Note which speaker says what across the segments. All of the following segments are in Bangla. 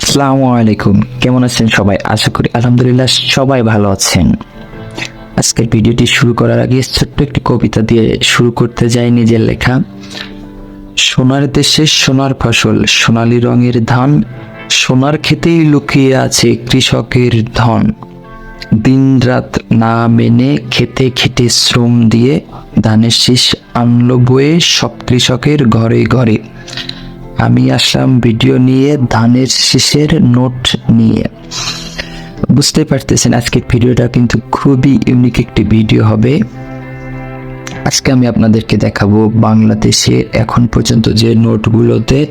Speaker 1: আসসালামু আলাইকুম। কেমন আছেন সবাই? আশা করি আলহামদুলিল্লাহ সবাই ভালো আছেন। আজকের ভিডিওটি শুরু করার আগে ছোট্ট একটি কবিতা দিয়ে শুরু করতে যাই নিজের লেখা। সোনার দেশে সোনার ফসল, সোনালী রঙের ধান, সোনার খেতেই লুকিয়ে আছে কৃষকের ধন। দিনরাত না মেনে খেতে খেতে শ্রম দিয়ে ধানের শীষ আনলো বয়ে সব কৃষকের ঘরে ঘরে। আমি আসলাম ভিডিও নিয়ে, ধানের শীষের নোট নিয়ে। বুঝতে পারতেছেন আজকের ভিডিওটা কিন্তু খুবই ইউনিক একটি ভিডিও হবে। আজকে আমি আপনাদেরকে দেখাবো বাংলাদেশে এখন পর্যন্ত যে নোটগুলোতে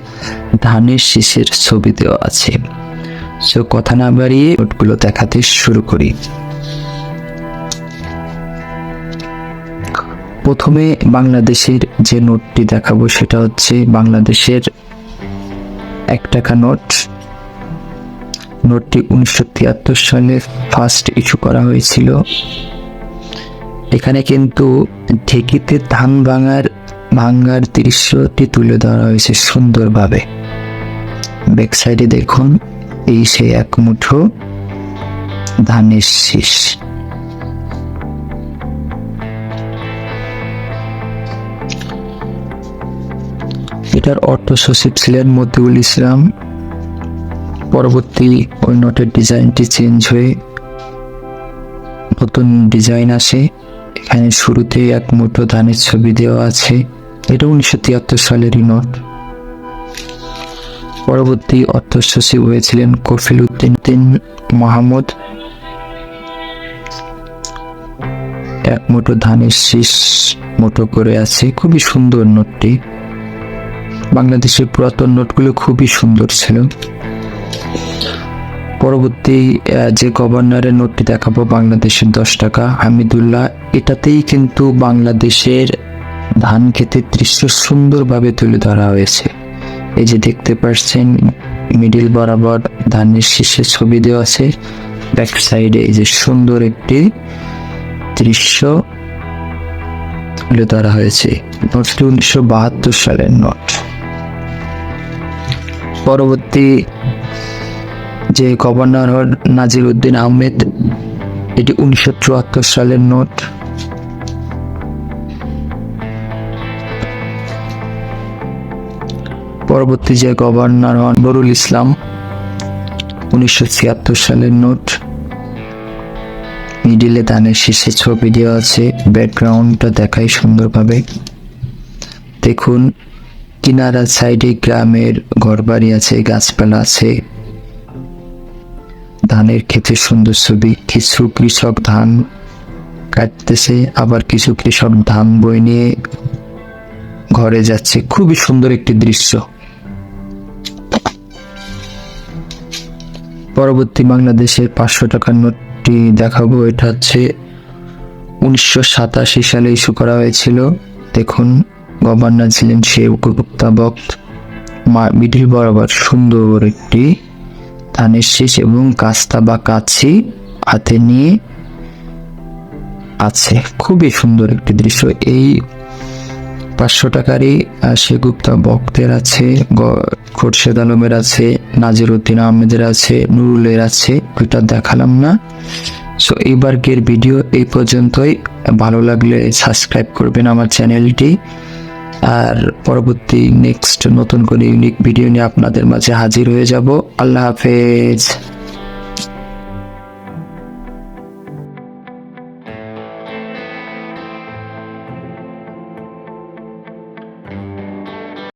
Speaker 1: ধানের শীষের ছবি দেওয়া আছে। সো, কথা না বাড়িয়ে নোটগুলো দেখাতে শুরু করি। প্রথমে বাংলাদেশের যে নোটটি দেখাবো সেটা হচ্ছে বাংলাদেশের এক টাকা নোট। নোটটি উনিশশো তিয়াত্তর সালে ফার্স্ট ইস্যু করা হয়েছিল। এখানে কিন্তু ঢেকিতে ধান ভাঙার, ভাঙ্গার দৃশ্যটি তুলে ধরা হয়েছে সুন্দরভাবে। ব্যাক সাইডে দেখুন, এই সে এক মুঠো ধানের শীষ। এটার অর্থ সচিব ছিলেন মতিউল ইসলাম। পরবর্তী ওই নোটের ডিজাইনটি চেঞ্জ হয়ে নতুন ডিজাইন আসে। এখানে শুরুতে এক মুঠো ধানের ছবি দেওয়া আছে। এটা উনিশশো তিয়াত্তর সালেরই নোট। পরবর্তী অর্থ সচিব হয়েছিলেন কফিল উদ্দিন মাহমুদ। এক মুঠো ধানের শীষ মুঠো করে আছে। খুবই সুন্দর নোটটি। বাংলাদেশের পুরাতন নোটগুলো খুবই সুন্দর ছিল। পরবর্তী যে গভর্নরের নোটটি দেখাবো, বাংলাদেশের দশ টাকা, হামিদুল্লাহ, এটাতেই কিন্তু বাংলাদেশের ধান ক্ষেতের দৃশ্য সুন্দরভাবে তুলে ধরা হয়েছে। এই যে দেখতে পাচ্ছেন, মিডিল বরাবর ধানের শীষের ছবি দেওয়া আছে। ব্যাক সাইডে এই যে সুন্দর একটি দৃশ্য তুলে ধরা হয়েছে। নোটটি উনিশশো বাহাত্তর সালের নোট। পরবর্তী যে গভর্নর নাজির উদ্দিন আহমেদ, এটি উনিশশো চুয়াত্তর সালের নোট। পরবর্তী যে গভর্নর হন নুরুল ইসলাম, উনিশশো ছিয়াত্তর সালের নোট। মিডিলে ধানের শীর্ষে ছবি দেওয়া আছে, ব্যাকগ্রাউন্ডটা দেখাই সুন্দরভাবে। দেখুন কিনারা সাইডে গ্রামের ঘরবাড়ি আছে, গাছপালা আছে। ধানের ক্ষেতের সুন্দর ছবি। কিছু কৃষক ধান কাটতেছে, আবার কিছু কৃষক ধান বই নিয়ে ঘরে যাচ্ছে। খুবই সুন্দর একটি দৃশ্য। পরবর্তী বাংলাদেশের পাঁচশো টাকার নোটটি দেখাবো। এটা হচ্ছে উনিশশো সাতাশি সালে ইস্যু করা হয়েছিল। দেখুন। গভর্নর ছিলেন গুপ্তা বক্ত মা- মিডিল বরাবর সুন্দর একটি ধানের শীষ এবং কাস্তা বা কাছি হাতে নিয়ে আছে। খুবই সুন্দর একটি দৃশ্য। এই পাঁচশো টাকারই আহ, শেগুপ্তা বক্তের আছে খোরশেদ আলমের আছে নাজির উদ্দিন আহমেদের আছে নুরুলের আছে ওইটা দেখালাম না। সো এইবারকের ভিডিও এই পর্যন্তই। ভালো লাগলে সাবস্ক্রাইব করবেন আমার চ্যানেলটি। আর পরবর্তী নেক্সট নতুন করে ইউনিক ভিডিও নিয়ে আপনাদের মাঝে হাজির হয়ে যাব। আল্লাহ হাফেজ।